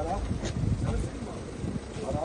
Ara. Ara.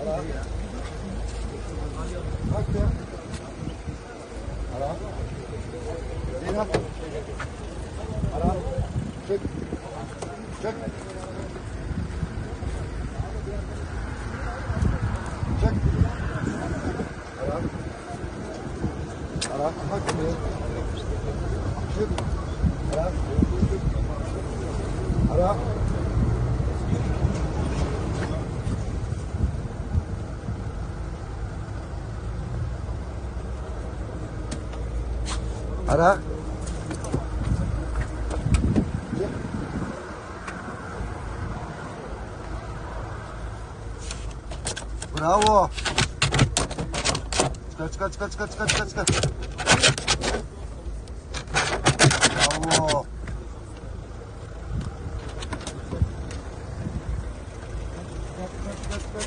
Ara. Bak ya. Ara. Zeynep. Ara. Çık. Çık. Çık. Ara. Ara. Bak. Çık. Ara. あら。ブラボー。チカチカチカチカチカチカブラボー。